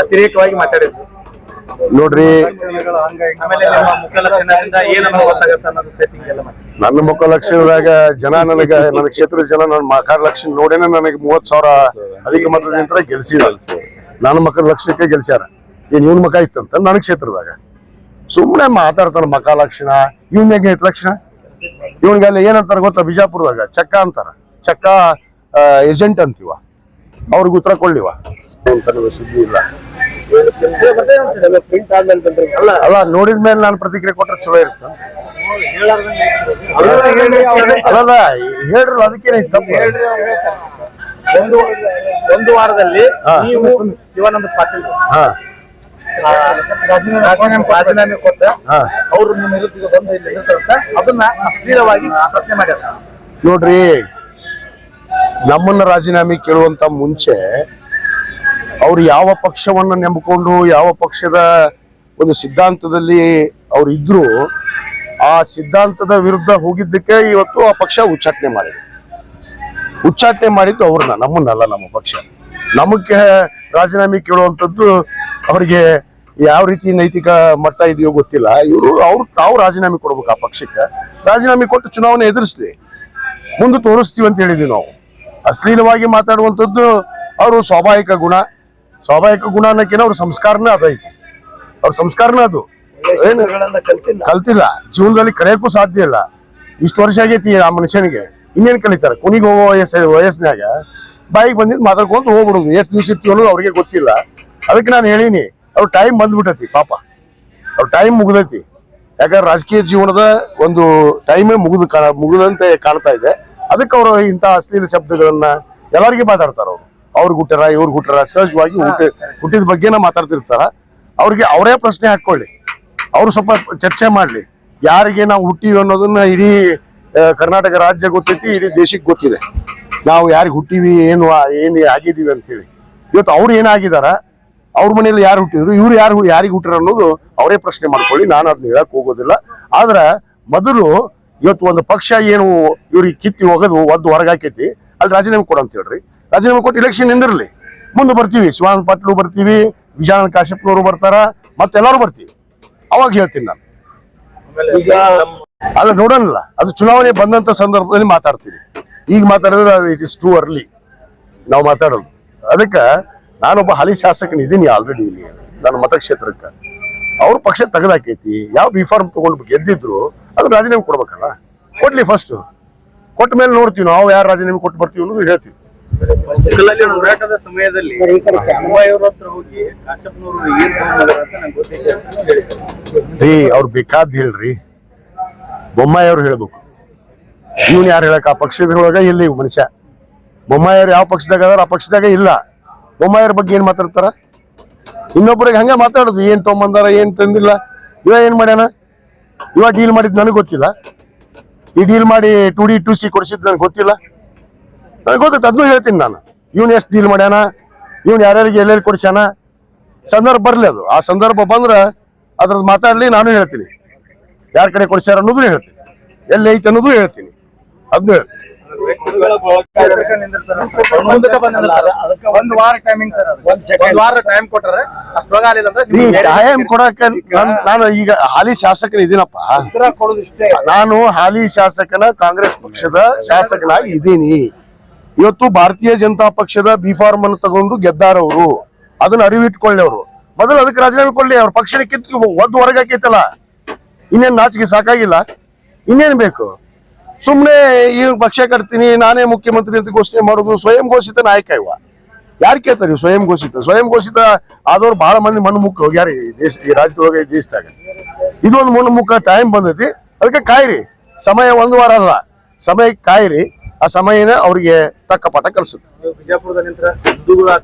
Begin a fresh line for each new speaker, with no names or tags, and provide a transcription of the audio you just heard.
ಅತಿರೇಕವಾಗಿ ಮಾತಾಡಿದ್ರು.
ನೋಡ್ರಿ ನನ್ನ ಮುಖ ಲಕ್ಷಣದಾಗ ಜನ ನನಗ ನನ್ನ ಕ್ಷೇತ್ರದ ಜನ ನನ್ನ ಮಕಾರ ಲಕ್ಷಣ ನೋಡೇನೆ ನನಗೆ ಮೂವತ್ ಸಾವಿರ ಅಧಿಕ ಮತದಿಂದ ಗೆಲ್ಸಿದ ನನ್ನ ಮಕ್ಕಳ ಲಕ್ಷಕ್ಕೆ ಗೆಲ್ಸ್ಯಾರ. ಏನ್ ಇವನ್ ಮಕ ಇತ್ತಂತ ನನ್ನ ಕ್ಷೇತ್ರದಾಗ. ಸುಮ್ಮನೆ ಮಾತಾಡ್ತಾನ ಮಕ ಲಕ್ಷಣ ಇವ್ನ ಐತ್ ಲಕ್ಷಣ? ಇವನ್ಗೆಲ್ಲ ಏನಂತಾರ ಗೊತ್ತಾ ಬಿಜಾಪುರದಾಗ? ಚಕ್ಕ ಅಂತಾರ. ಚಕ್ಕ ಏಜೆಂಟ್ ಅಂತೀವ. ಅವ್ರಿಗೆ ಉತ್ತರ ಕೊಡ್ಲಿವ. ಅಂತ ಸುದ್ದಿ ಇಲ್ಲ. ಅಲ್ಲ ಅಲ್ಲ ನೋಡಿದ ಮೇಲೆ ನಾನು ಪ್ರತಿಕ್ರಿಯೆ ಕೊಟ್ರೆ ಚಲೋ ಇರುತ್ತೆ. ಅಲ್ಲಲ್ಲ ಹೇಳ್ರಲ್ಲ ಅದಕ್ಕೇನೆ ತಪ್ಪು.
ಒಂದು ಒಂದು ವಾರದಲ್ಲಿ. ನೀವು ಶಿವಾನಂದ ಪಾಟೀಲ್. ರಾಜೀನಾಮೆ ಕೊಟ್ಟ
ಹಾ.
ಅವರು ನಿಮ್ಮ ವಿರುದ್ಧ ಬಂದು ಇಲ್ಲಿ ನಿಲ್ತಾರಂತ ಅದನ್ನ ಅಶ್ಲೀಲವಾಗಿ ಪ್ರಶ್ನೆ ಮಾಡ್ಯಾರ.
ನೋಡ್ರಿ ನಮ್ಮನ್ನ ರಾಜೀನಾಮೆ ಕೇಳುವಂತ ಮುಂಚೆ ಅವ್ರು ಯಾವ ಪಕ್ಷವನ್ನ ನೆಂಬಿಕೊಂಡು ಯಾವ ಪಕ್ಷದ ಒಂದು ಸಿದ್ಧಾಂತದಲ್ಲಿ ಅವ್ರು ಇದ್ರು, ಆ ಸಿದ್ಧಾಂತದ ವಿರುದ್ಧ ಹೋಗಿದ್ದಕ್ಕೆ ಇವತ್ತು ಆ ಪಕ್ಷ ಉಚ್ಚಾಟನೆ ಮಾಡಿದೆ. ಉಚ್ಚಾಟನೆ ಮಾಡಿದ್ದು ಅವ್ರನ್ನ, ನಮ್ಮನ್ನಲ್ಲ, ನಮ್ಮ ಪಕ್ಷ. ನಮಗೆ ರಾಜೀನಾಮೆ ಕೇಳುವಂಥದ್ದು ಅವರಿಗೆ ಯಾವ ರೀತಿ ನೈತಿಕ ಮಟ್ಟ ಇದೆಯೋ ಗೊತ್ತಿಲ್ಲ. ಇವರು, ಅವ್ರು ತಾವು ರಾಜೀನಾಮೆ ಕೊಡ್ಬೇಕು ಆ ಪಕ್ಷಕ್ಕೆ. ರಾಜೀನಾಮೆ ಕೊಟ್ಟು ಚುನಾವಣೆ ಎದುರಿಸ್ಲಿ. ಮುಂದೆ ತೋರಿಸ್ತೀವಿ ಅಂತ ಹೇಳಿದ್ವಿ ನಾವು. ಅಶ್ಲೀಲವಾಗಿ ಮಾತಾಡುವಂಥದ್ದು ಅವರು ಸ್ವಾಭಾವಿಕ ಗುಣ. ಸ್ವಾಭಾವಿಕ ಗುಣ ಅನ್ನೋಕ್ಕಿಂತ ಅವ್ರ ಸಂಸ್ಕಾರನೇ ಅದೈತಿ ಅವ್ರ ಸಂಸ್ಕಾರನೇ ಅದು. ಏನು? ಕಲ್ತಿಲ್ಲ. ಜೀವನದಲ್ಲಿ ಕಲಿಯಕ್ಕೂ ಸಾಧ್ಯ ಇಲ್ಲ. ಇಷ್ಟು ವರ್ಷ ಆಗೈತಿ ಆ ಮನುಷ್ಯನಿಗೆ. ಇನ್ನೇನ್ ಕಲಿತಾರೆ? ಕುನಿಗೆ ಹೋಗೋ ವಯಸ್ಸ ವಯಸ್ಸಿನಾಗ ಬಾಯಿಗೆ ಬಂದಿದ್ದು ಮಾತಾಡ್ಕೊಂತ ಹೋಗ್ಬಿಡುದು. ಎಷ್ಟು ದಿವಸ ಇರ್ತೀವಿ ಅನ್ನೋದು ಅವ್ರಿಗೆ ಗೊತ್ತಿಲ್ಲ. ಅದಕ್ಕೆ ನಾನು ಹೇಳೀನಿ ಅವ್ರ ಟೈಮ್ ಬಂದ್ಬಿಟ್ಟೈತಿ ಪಾಪ. ಅವ್ರ ಟೈಮ್ ಮುಗ್ದೈತಿ. ಯಾಕಂದ್ರೆ ರಾಜಕೀಯ ಜೀವನದ ಒಂದು ಟೈಮೇ ಮುಗಿದು ಮುಗಿದಂತೆ ಕಾಣ್ತಾ ಇದೆ. ಅದಕ್ಕೆ ಅವರು ಇಂಥ ಅಶ್ಲೀಲ ಶಬ್ದಗಳನ್ನ ಎಲ್ಲರಿಗೂ ಮಾತಾಡ್ತಾರೆ ಅವ್ರು. ಅವ್ರಿಗೆ ಹುಟ್ಟಾರ ಇವ್ರಿಗೆ ಹುಟ್ಟಾರ ಸಹಜವಾಗಿ ಹುಟ್ಟ, ಹುಟ್ಟಿದ ಬಗ್ಗೆನ ಮಾತಾಡ್ತಿರ್ತಾರ. ಅವ್ರಿಗೆ ಅವರೇ ಪ್ರಶ್ನೆ ಹಾಕೊಳ್ಳಿ. ಅವ್ರು ಸ್ವಲ್ಪ ಚರ್ಚೆ ಮಾಡ್ಲಿ. ಯಾರಿಗೆ ನಾವು ಹುಟ್ಟಿವಿ ಅನ್ನೋದನ್ನ ಇಡೀ ಕರ್ನಾಟಕ ರಾಜ್ಯ ಗೊತ್ತೈತಿ, ಇಡೀ ದೇಶಕ್ಕೆ ಗೊತ್ತಿದೆ. ನಾವು ಯಾರಿಗೆ ಹುಟ್ಟಿವಿ ಏನು ಏನು ಆಗಿದೀವಿ ಅಂತೇಳಿ ಇವತ್ತು ಅವ್ರು ಏನಾಗಿದಾರ, ಅವ್ರ ಮನೇಲಿ ಯಾರು ಹುಟ್ಟಿದ್ರು, ಇವ್ರು ಯಾರು, ಯಾರಿಗೆ ಹುಟ್ಟಿರ ಅನ್ನೋದು ಅವರೇ ಪ್ರಶ್ನೆ ಮಾಡ್ಕೊಳ್ಳಿ. ನಾನು ಅದನ್ನ ಹೇಳಕ್ ಹೋಗೋದಿಲ್ಲ. ಆದ್ರ ಮೊದಲು ಇವತ್ತು ಒಂದು ಪಕ್ಷ ಏನು, ಇವ್ರಿಗೆ ಕಿತ್ತಿ ಹೋಗೋದು ಒದ್ದು ಹೊರಗಾಕೈತಿ ಅಲ್ಲಿ ರಾಜೀನಾಮೆ ಕೊಡು ಅಂತ ಹೇಳ್ರಿ. ರಾಜೀನಾಮೆ ಕೊಟ್ಟು ಇಲೆಕ್ಷನ್ ನಿಂದಿರ್ಲಿ. ಮುಂದೆ ಬರ್ತೀವಿ. ಶಿವಾನಂದ ಪಾಟೀಲ್ ಬರ್ತೀವಿ ವಿಜಯಾನಂದ ಕಾಶ್ಯಪ್ನವರು ಬರ್ತಾರ, ಮತ್ತೆಲ್ಲರೂ ಬರ್ತೀವಿ. ಅವಾಗ ಹೇಳ್ತೀನಿ ನಾನು. ಅಲ್ಲ ನೋಡಲ್ಲ ಅದು ಚುನಾವಣೆ ಬಂದಂತ ಸಂದರ್ಭದಲ್ಲಿ ಮಾತಾಡ್ತೀವಿ ಈಗ ಮಾತಾಡಿದ್ರೆ ಇಟ್ ಇಸ್ ಟೂ ಅರ್ಲಿ ನಾವು ಮಾತಾಡೋದು. ಅದಕ್ಕೆ ನಾನೊಬ್ಬ ಹಾಲಿ ಶಾಸಕನಿದ್ದೀನಿ ಆಲ್ರೆಡಿ ಇಲ್ಲಿ, ನನ್ನ ಮತಕ್ಷೇತ್ರಕ್ಕೆ. ಅವ್ರ ಪಕ್ಷ ತೆಗೆದಾಕೈತಿ. ಯಾವ ಬಿ ಫಾರ್ಮ್ ತಗೊಂಡು ಗೆದ್ದಿದ್ರು ಅದು ರಾಜೀನಾಮೆ ಕೊಡ್ಬೇಕಲ್ಲ. ಕೊಡ್ಲಿ ಫಸ್ಟ್ ಕೊಟ್ಟ ಮೇಲೆ ನೋಡ್ತೀವಿ ನಾವು ಯಾರು ರಾಜೀನಾಮೆ ಕೊಟ್ಟು ಬರ್ತೀವಿ ಅನ್ನೋದು ಹೇಳ್ತೀವಿ.
ಹೋರಾಟದ ಸಮಯದಲ್ಲಿ ಹತ್ರ ಹೋಗಿ.
ರೀ ಅವ್ರು ಬೇಕಾದ್ ಹೇಳ್ರಿ. ಬೊಮ್ಮಾಯಿ ಅವ್ರು ಹೇಳ್ಬೇಕು. ಇವ್ನು ಯಾರು ಹೇಳಕ್ ಆ ಪಕ್ಷದೊಳಗ ಇಲ್ಲ ಇವ್ ಮನುಷ್ಯ. ಬೊಮ್ಮಾಯಿಯವ್ರು ಯಾವ ಪಕ್ಷದಾಗ ಅದಾರ ಆ ಪಕ್ಷದಾಗ ಇಲ್ಲ. ಬೊಮ್ಮಾಯಿಯವ್ರ ಬಗ್ಗೆ ಏನ್ ಮಾತಾಡ್ತಾರ? ಇನ್ನೊಬ್ಬರಿಗೆ ಹಂಗೆ ಮಾತಾಡುದು ಏನ್ ತೊಗೊಂಬಂದಾರ ಏನ್ ತಂದಿಲ್ಲ. ಇವ ಏನ್ ಮಾಡ್ಯಾನ? ಇವಾಗ ಡೀಲ್ ಮಾಡಿದ್ ನನಗೆ ಗೊತ್ತಿಲ್ಲ. ಈ ಡೀಲ್ ಮಾಡಿ ಟು ಡಿ ಟು ಸಿ ಕೊಡಿಸಿದ್ ನನಗೆ ಗೊತ್ತಿಲ್ಲ. ನನಗೆ ಗೊತ್ತೈತೆ ಅದನ್ನು ಹೇಳ್ತೀನಿ ನಾನು. ಇವನ್ ಎಷ್ಟು ಡೀಲ್ ಮಾಡ್ಯಾನ ಇವನ್ ಯಾರ್ಯಾರಿಗೆ ಎಲ್ಲೆಲ್ಲಿ ಕೊಡ್ಸ್ಯಾನ ಸಂದರ್ಭ ಬರ್ಲಿ ಅದು. ಆ ಸಂದರ್ಭ ಬಂದ್ರ ಅದ್ರದ್ದು ಮಾತಾಡ್ಲಿ ನಾನು ಹೇಳ್ತೀನಿ. ಯಾರ ಕಡೆ ಕೊಡ್ಸ್ಯಾರ ಅನ್ನೋದು ಹೇಳ್ತೀನಿ. ಎಲ್ಲಿ ಐತೆ ಅನ್ನೋದು ಹೇಳ್ತೀನಿ. ಅದನ್ನು ಹೇಳ್ತೀನಿ.
ಟೈಮ್ ಕೊಟ್ಟಾರೆ ಅಷ್ಟೊಳಗ ಆಗ್ಲಿಲ್ಲ ಅಂದ್ರೆ
ಟೈಮ್ ಕೊಡಕ ನಾನ್- ಈಗ ಹಾಲಿ ಶಾಸಕನ ಇದೀನಪ್ಪ. ನಾನು ಹಾಲಿ ಶಾಸಕನ ಕಾಂಗ್ರೆಸ್ ಪಕ್ಷದ ಶಾಸಕನಾಗಿ ಇದ್ದೀನಿ ಇವತ್ತು ಭಾರತೀಯ ಜನತಾ ಪಕ್ಷದ ಬಿ ಫಾರ್ಮ್ ಅನ್ನು ತಗೊಂಡು ಗೆದ್ದಾರವರು. ಅದನ್ನ ಅರಿವಿಟ್ಕೊಳ್ಳಿ ಅವರು. ಮೊದಲು ಅದಕ್ಕೆ ರಾಜೀನಾಮೆ ಕೊಡ್ಲಿ, ಅವ್ರ ಪಕ್ಷ ಕಿತ್ತು ಒದ್ದು ಹೊರಗಾಕೈತಲ್ಲ ಇನ್ನೇನು ನಾಚಿಕೆ ಸಾಕಾಗಿಲ್ಲ. ಇನ್ನೇನ್ ಬೇಕು? ಸುಮ್ಮನೆ ಈ ಪಕ್ಷ ಕಟ್ತೀನಿ, ನಾನೇ ಮುಖ್ಯಮಂತ್ರಿ ಅಂತ ಘೋಷಣೆ ಮಾಡೋದು ಸ್ವಯಂ ಘೋಷಿತ ನಾಯಕ ಇವ. ಯಾರು ಕೇಳ್ತಾರೆ ಸ್ವಯಂ ಘೋಷಿತ? ಸ್ವಯಂ ಘೋಷಿತ ಆದವ್ರು ಬಹಳ ಮಂದಿ ಮಣ್ಣು ಮುಖ ಹೋಗ್ಯಾರ ಈ ದೇಶ, ಈ ರಾಜ್ಯದೊಳಗೆ ಈ ದೇಶದಾಗ. ಇದೊಂದು ಮಣ್ಣು ಮುಖ ಟೈಮ್ ಬಂದೈತಿ. ಅದಕ್ಕೆ ಕಾಯಿರಿ. ಸಮಯ ಒಂದು ವಾರ ಅಲ್ಲ. ಸಮಯ ಕಾಯಿರಿ. ಆ ಸಮಯನ ಅವ್ರಿಗೆ ತಕ್ಕ ಪಾಠ ಕಲಿಸುತ್ತೆ.
ಬಿಜಾಪುರದ ನಂತರ ಹಿಂದೂಗಳ